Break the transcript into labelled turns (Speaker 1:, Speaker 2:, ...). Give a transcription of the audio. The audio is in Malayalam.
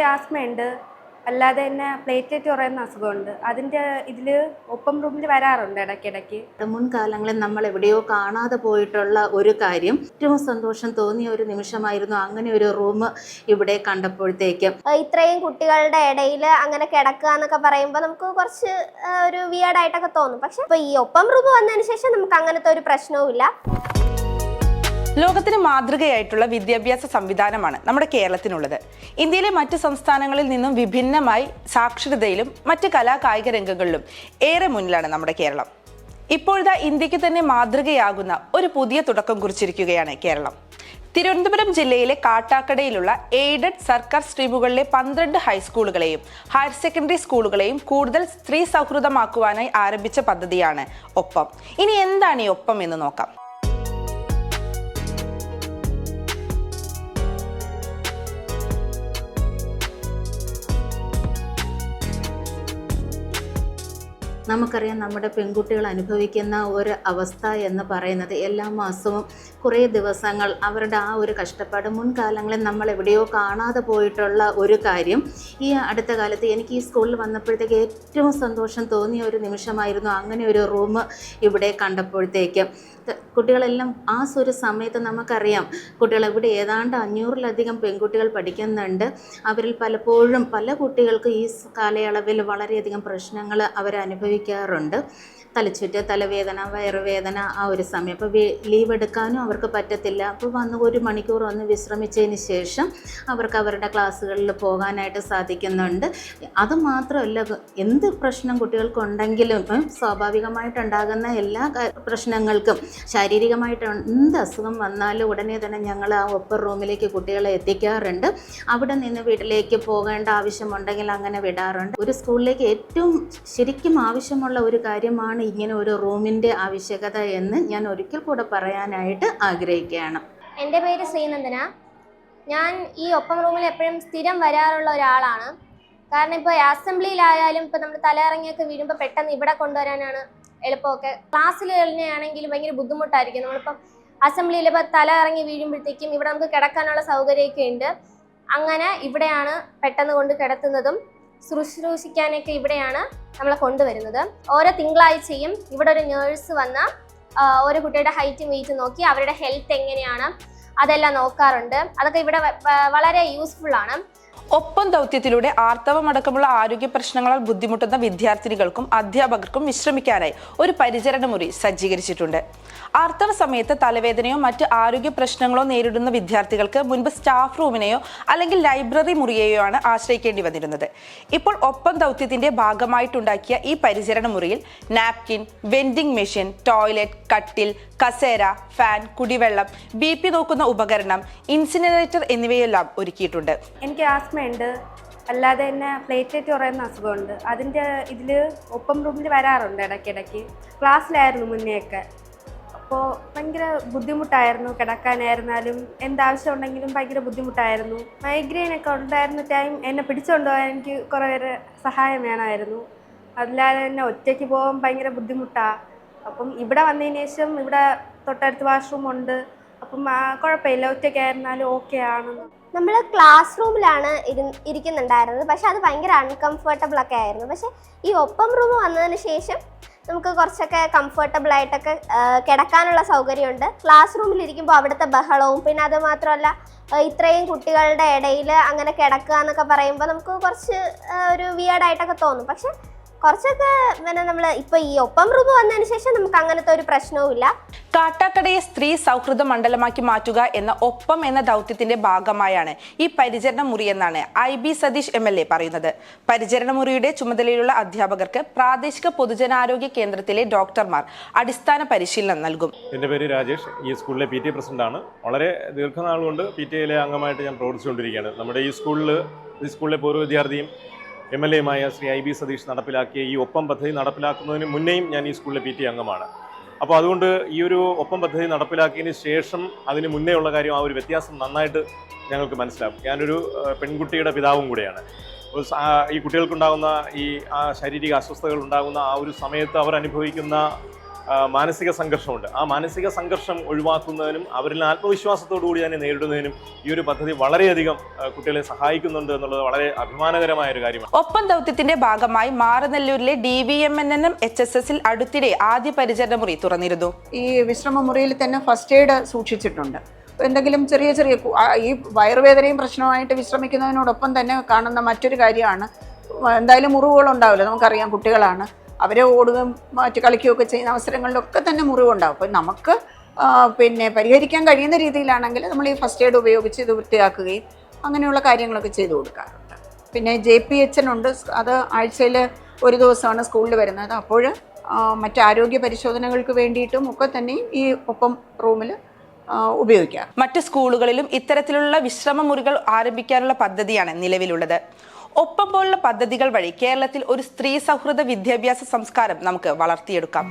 Speaker 1: എനിക്ക് ഉണ്ട്. അല്ലാതെ തന്നെ പ്ലേറ്റ്ലെറ്റ് കുറയുന്ന അസുഖമുണ്ട്. അതിന്റെ ഇതിൽ ഒപ്പം റൂമിൽ വരാറുണ്ട് ഇടയ്ക്കിടയ്ക്ക്.
Speaker 2: മുൻകാലങ്ങളിൽ നമ്മൾ എവിടെയോ കാണാതെ പോയിട്ടുള്ള ഒരു കാര്യം ഏറ്റവും സന്തോഷം തോന്നിയ ഒരു നിമിഷമായിരുന്നു അങ്ങനെ ഒരു റൂം ഇവിടെ കണ്ടപ്പോഴത്തേക്ക്.
Speaker 3: ഇത്രയും കുട്ടികളുടെ ഇടയിൽ അങ്ങനെ കിടക്കുക എന്നൊക്കെ പറയുമ്പോൾ നമുക്ക് കുറച്ച് ഒരു വിയേഡായിട്ടൊക്കെ തോന്നും. പക്ഷെ ഇപ്പൊ ഈ ഒപ്പം റൂം വന്നതിന് ശേഷം നമുക്ക് അങ്ങനത്തെ ഒരു പ്രശ്നവും ഇല്ല
Speaker 4: ലോകത്തിന് മാതൃകയായിട്ടുള്ള വിദ്യാഭ്യാസ സംവിധാനമാണ് നമ്മുടെ കേരളത്തിനുള്ളത്. ഇന്ത്യയിലെ മറ്റ് സംസ്ഥാനങ്ങളിൽ നിന്നും വിഭിന്നമായി സാക്ഷരതയിലും മറ്റ് കലാ കായിക രംഗങ്ങളിലും ഏറെ മുന്നിലാണ് നമ്മുടെ കേരളം. ഇപ്പോഴത്തെ ഇന്ത്യയ്ക്ക് തന്നെ മാതൃകയാകുന്ന ഒരു പുതിയ തുടക്കം കുറിച്ചിരിക്കുകയാണ് കേരളം. തിരുവനന്തപുരം ജില്ലയിലെ കാട്ടാക്കടയിലുള്ള എയ്ഡഡ് സർക്കാർ സ്ട്രീമുകളിലെ പന്ത്രണ്ട് ഹൈസ്കൂളുകളെയും ഹയർ സെക്കൻഡറി സ്കൂളുകളെയും കൂടുതൽ സ്ത്രീ സൗഹൃദമാക്കുവാനായി ആരംഭിച്ച പദ്ധതിയാണ് ഒപ്പം. ഇനി എന്താണ് ഈ ഒപ്പം എന്ന് നോക്കാം.
Speaker 2: നമുക്കറിയാം നമ്മുടെ പെൺകുട്ടികൾ അനുഭവിക്കുന്ന ഒരു അവസ്ഥ എന്ന് പറയുന്നത് എല്ലാ മാസവും കുറേ ദിവസങ്ങൾ അവരുടെ ആ ഒരു കഷ്ടപ്പാട് മുൻകാലങ്ങളിൽ നമ്മൾ എവിടെയോ കാണാതെ പോയിട്ടുള്ള ഒരു കാര്യം. ഈ അടുത്ത കാലത്ത് എനിക്ക് ഈ സ്കൂളിൽ വന്നപ്പോഴത്തേക്ക് ഏറ്റവും സന്തോഷം തോന്നിയ ഒരു നിമിഷമായിരുന്നു അങ്ങനെ ഒരു റൂം ഇവിടെ കണ്ടപ്പോഴത്തേക്ക്. കുട്ടികളെല്ലാം ആ ഒരു സമയത്ത് നമുക്കറിയാം കുട്ടികൾ ഇവിടെ ഏതാണ്ട് അഞ്ഞൂറിലധികം പെൺകുട്ടികൾ പഠിക്കുന്നുണ്ട്. അവരിൽ പലപ്പോഴും പല കുട്ടികൾക്ക് ഈ കാലയളവിൽ വളരെയധികം പ്രശ്നങ്ങൾ അവർ അനുഭവിക്കാറുണ്ട്. തലച്ചുറ്റ് തലവേദന വയറുവേദന ആ ഒരു സമയം. അപ്പോൾ ലീവ് എടുക്കാനും അവർക്ക് പറ്റത്തില്ല. അപ്പോൾ വന്ന് ഒരു മണിക്കൂർ വന്ന് വിശ്രമിച്ചതിന് ശേഷം അവർക്ക് അവരുടെ ക്ലാസ്സുകളിൽ പോകാനായിട്ട് സാധിക്കുന്നുണ്ട്. അതുമാത്രമല്ല എന്ത് പ്രശ്നം കുട്ടികൾക്കുണ്ടെങ്കിലും സ്വാഭാവികമായിട്ടുണ്ടാകുന്ന എല്ലാ പ്രശ്നങ്ങൾക്കും ശാരീരികമായിട്ട് എന്ത് അസുഖം വന്നാലും ഉടനെ തന്നെ ഞങ്ങൾ ആ ഒപ്പർ റൂമിലേക്ക് കുട്ടികളെ എത്തിക്കാറുണ്ട്. അവിടെ നിന്ന് വീട്ടിലേക്ക് പോകേണ്ട ആവശ്യമുണ്ടെങ്കിൽ അങ്ങനെ വിടാറുണ്ട്. ഒരു സ്കൂളിലേക്ക് ഏറ്റവും ശരിക്കും ആവശ്യമുള്ള ഒരു കാര്യമാണ് ഇങ്ങനെ ഒരു റൂമിന്റെ ആവശ്യകത എന്ന് ഞാൻ ഒരിക്കൽ കൂടെ പറയാനായിട്ട് ആഗ്രഹിക്കുകയാണ്.
Speaker 3: എന്റെ പേര് ശ്രീനന്ദന. ഞാൻ ഈ ഒപ്പം റൂമിൽ എപ്പോഴും സ്ഥിരം വരാറുള്ള ഒരാളാണ്. കാരണം ഇപ്പോൾ അസംബ്ലിയിലായാലും ഇപ്പോൾ നമ്മൾ തലയിറങ്ങിയൊക്കെ വീഴുമ്പോൾ പെട്ടെന്ന് ഇവിടെ കൊണ്ടുവരാനാണ് എളുപ്പമൊക്കെ. ക്ലാസ്സിൽ തന്നെയാണെങ്കിൽ ഭയങ്കര ബുദ്ധിമുട്ടായിരിക്കും. നമ്മളിപ്പം അസംബ്ലിയിൽ ഇപ്പോൾ തല ഇറങ്ങി വീഴുമ്പോഴത്തേക്കും ഇവിടെ നമുക്ക് കിടക്കാനുള്ള സൗകര്യമൊക്കെ ഉണ്ട്. അങ്ങനെ ഇവിടെയാണ് പെട്ടെന്ന് കൊണ്ട് കിടത്തുന്നതും. ശുശ്രൂഷിക്കാനൊക്കെ ഇവിടെയാണ് നമ്മളെ കൊണ്ടുവരുന്നത്. ഓരോ തിങ്കളാഴ്ചയും ഇവിടെ ഒരു നേഴ്സ് വന്ന് ഓരോ കുട്ടിയുടെ ഹൈറ്റും വെയിറ്റും നോക്കി അവരുടെ ഹെൽത്ത് എങ്ങനെയാണ് അതെല്ലാം നോക്കാറുണ്ട്. അതൊക്കെ ഇവിടെ വളരെ യൂസ്ഫുൾ ആണ്.
Speaker 4: ഒപ്പം ദൗത്യത്തിലൂടെ ആർത്തവമടക്കമുള്ള ആരോഗ്യ പ്രശ്നങ്ങളാൽ ബുദ്ധിമുട്ടുന്ന വിദ്യാർത്ഥിനികൾക്കും അധ്യാപകർക്കും വിശ്രമിക്കാനായി ഒരു പരിചരണ മുറി സജ്ജീകരിച്ചിട്ടുണ്ട്. ആർത്തവ സമയത്ത് തലവേദനയോ മറ്റ് ആരോഗ്യ പ്രശ്നങ്ങളോ നേരിടുന്ന വിദ്യാർത്ഥികൾക്ക് മുൻപ് സ്റ്റാഫ് റൂമിനെയോ അല്ലെങ്കിൽ ലൈബ്രറി മുറിയെയോ ആണ് ആശ്രയിക്കേണ്ടി വന്നിരുന്നത്. ഇപ്പോൾ ഒപ്പം ദൗത്യത്തിന്റെ ഭാഗമായിട്ടുണ്ടാക്കിയ ഈ പരിചരണ മുറിയിൽ നാപ്കിൻ വെൻഡിംഗ് മെഷീൻ ടോയ്ലറ്റ് കട്ടിൽ കസേര ഫാൻ കുടിവെള്ളം ബി നോക്കുന്ന ഉപകരണം ഇൻസിനറേറ്റർ എന്നിവയെല്ലാം ഒരുക്കിയിട്ടുണ്ട്.
Speaker 1: എനിക്ക് ആസ്മയുണ്ട് അല്ലാതെ തന്നെ പ്ലേറ്റ്ലെറ്റ് കുറയുന്ന അസുഖമുണ്ട്. അതിന്റെ ഇതിൽ ഒപ്പം റൂമിൽ വരാറുണ്ട് ഇടയ്ക്കിടയ്ക്ക്. ക്ലാസ്സിലായിരുന്നു മുന്നെയൊക്കെ. അപ്പോൾ ഭയങ്കര ബുദ്ധിമുട്ടായിരുന്നു കിടക്കാനായിരുന്നാലും എന്താവശ്യം ഉണ്ടെങ്കിലും ഭയങ്കര ബുദ്ധിമുട്ടായിരുന്നു. മൈഗ്രെയിൻ ഒക്കെ ഉണ്ടായിരുന്ന ടൈം എന്നെ പിടിച്ചുകൊണ്ടുപോകാൻ എനിക്ക് കുറേ സഹായം വേണമായിരുന്നു. അതില്ലാതെ തന്നെ ഒറ്റയ്ക്ക് പോകാൻ ഭയങ്കര ബുദ്ധിമുട്ടാണ് അപ്പം ഇവിടെ വന്നതിന് ശേഷം ഇവിടെ തൊട്ടടുത്ത് വാഷ്റൂം ഉണ്ട്. അപ്പം കുഴപ്പമില്ല. ഒറ്റയ്ക്കായിരുന്നാലും ഓക്കെ ആണെന്ന്.
Speaker 3: നമ്മൾ ക്ലാസ് റൂമിലാണ് ഇരു ഇരിക്കുന്നുണ്ടായിരുന്നത്. പക്ഷെ അത് ഭയങ്കര അൺകംഫർട്ടബിൾ ഒക്കെ ആയിരുന്നു. പക്ഷെ ഈ ഒപ്പം റൂം വന്നതിന് ശേഷം നമുക്ക് കുറച്ചൊക്കെ കംഫർട്ടബിൾ ആയിട്ടൊക്കെ കിടക്കാനുള്ള സൗകര്യമുണ്ട്. ക്ലാസ് റൂമിൽ ഇരിക്കുമ്പോൾ അവിടുത്തെ ബഹളവും പിന്നെ അത് മാത്രമല്ല ഇത്രയും കുട്ടികളുടെ ഇടയിൽ അങ്ങനെ കിടക്കുക എന്നൊക്കെ പറയുമ്പോൾ നമുക്ക് കുറച്ച് ഒരു വിയേഡായിട്ടൊക്കെ തോന്നും. പക്ഷെ കുറച്ചൊക്കെ പിന്നെ നമ്മൾ ഇപ്പോൾ ഈ ഒപ്പം റൂം വന്നതിന് ശേഷം നമുക്ക് അങ്ങനത്തെ ഒരു പ്രശ്നവും
Speaker 4: കാട്ടാക്കടയെ സ്ത്രീ സൗഹൃദ മണ്ഡലമാക്കി മാറ്റുക എന്ന ഒപ്പം എന്ന ദൗത്യത്തിന്റെ ഭാഗമായാണ് ഈ പരിചരണ മുറി എന്നാണ് I B Satheesh M L A പറയുന്നത്. പരിചരണ മുറിയുടെ ചുമതലയിലുള്ള അധ്യാപകർക്ക് പ്രാദേശിക പൊതുജനാരോഗ്യ കേന്ദ്രത്തിലെ ഡോക്ടർമാർ അടിസ്ഥാന പരിശീലനം നൽകും.
Speaker 5: എന്റെ പേര് രാജേഷ്. ഈ സ്കൂളിലെ പി ടി പ്രസിഡന്റ് ആണ്. വളരെ ദീർഘനാൾ കൊണ്ട് പി ടി എയിലെ അംഗമായിട്ട് ഞാൻ പ്രവർത്തിച്ചുകൊണ്ടിരിക്കുകയാണ്. നമ്മുടെ ഈ സ്കൂളിൽ ഈ സ്കൂളിലെ പൂർവ വിദ്യാർത്ഥിയും എം എൽ എയുമായ ശ്രീ ഐ ബി സതീഷ് നടപ്പിലാക്കിയ ഈ ഒപ്പം പദ്ധതി നടപ്പിലാക്കുന്നതിന് മുന്നേയും ഞാൻ ഈ സ്കൂളിലെ പി ടി അംഗമാണ്. അപ്പോൾ അതുകൊണ്ട് ഈ ഒരു ഒപ്പം പദ്ധതി നടപ്പിലാക്കിയതിന് ശേഷം അതിന് മുന്നേ ഉള്ള കാര്യം ആ ഒരു വ്യത്യാസം നന്നായിട്ട് ഞങ്ങൾക്ക് മനസ്സിലാവും. ഞാനൊരു പെൺകുട്ടിയുടെ പിതാവും കൂടെയാണ്. ഈ കുട്ടികൾക്കുണ്ടാകുന്ന ഈ ശാരീരിക അസ്വസ്ഥതകൾ ഉണ്ടാകുന്ന ആ ഒരു സമയത്ത് അവർ അനുഭവിക്കുന്ന മാനസിക സംഘർഷമുണ്ട്. ആ മാനസിക സംഘർഷം ഒഴിവാക്കുന്നതിനും അവരിൽ ആത്മവിശ്വാസത്തോടു കൂടി തന്നെ നേരിടുന്നതിനും ഈ ഒരു പദ്ധതി വളരെയധികം കുട്ടികളെ സഹായിക്കുന്നുണ്ട് എന്നുള്ളത് വളരെ അഭിമാനകരമായ ഒരു കാര്യമാണ്.
Speaker 4: ഒപ്പം ദൗത്യത്തിന്റെ ഭാഗമായി മാറനല്ലൂരിലെ D V M N N M H S എസിൽ അടുത്തിടെ ആദ്യ പരിചരണ മുറി തുറന്നിരുന്നു.
Speaker 6: ഈ വിശ്രമ മുറിയിൽ തന്നെ ഫസ്റ്റ് എയ്ഡ് സൂക്ഷിച്ചിട്ടുണ്ട്. എന്തെങ്കിലും ചെറിയ ചെറിയ ഈ വയറുവേദനയും പ്രശ്നമായിട്ട് വിശ്രമിക്കുന്നതിനോടൊപ്പം തന്നെ കാണുന്ന മറ്റൊരു കാര്യമാണ് എന്തായാലും മുറിവുകളുണ്ടാവില്ല നമുക്കറിയാം കുട്ടികളാണ്. അവരെ ഓടുകയും മാറ്റി കളിക്കുകയൊക്കെ ചെയ്യുന്ന അവസരങ്ങളിലൊക്കെ തന്നെ മുറിവുണ്ടാവും. അപ്പം നമുക്ക് പിന്നെ പരിഹരിക്കാൻ കഴിയുന്ന രീതിയിലാണെങ്കിൽ നമ്മൾ ഈ ഫസ്റ്റ് എയ്ഡ് ഉപയോഗിച്ച് ഇത് വൃത്തിയാക്കുകയും അങ്ങനെയുള്ള കാര്യങ്ങളൊക്കെ ചെയ്തു കൊടുക്കാറുണ്ട്. പിന്നെ ജെ പി എച്ച് ഉണ്ട്. അത് ആഴ്ചയിൽ ഒരു ദിവസമാണ് സ്കൂളിൽ വരുന്നത്. അപ്പോൾ മറ്റ് ആരോഗ്യ പരിശോധനകൾക്ക് വേണ്ടിയിട്ടും ഒക്കെ തന്നെ ഈ ഒപ്പം റൂമിൽ ഉപയോഗിക്കാം
Speaker 4: മറ്റ് സ്കൂളുകളിലും ഇത്തരത്തിലുള്ള വിശ്രമ മുറികൾ ആരംഭിക്കാനുള്ള പദ്ധതിയാണ് നിലവിലുള്ളത്. ഒപ്പം പോലുള്ള പദ്ധതികൾ വഴി കേരളത്തിൽ ഒരു സ്ത്രീ സൗഹൃദ വിദ്യാഭ്യാസ സംസ്കാരം നമുക്ക് വളർത്തിയെടുക്കാം.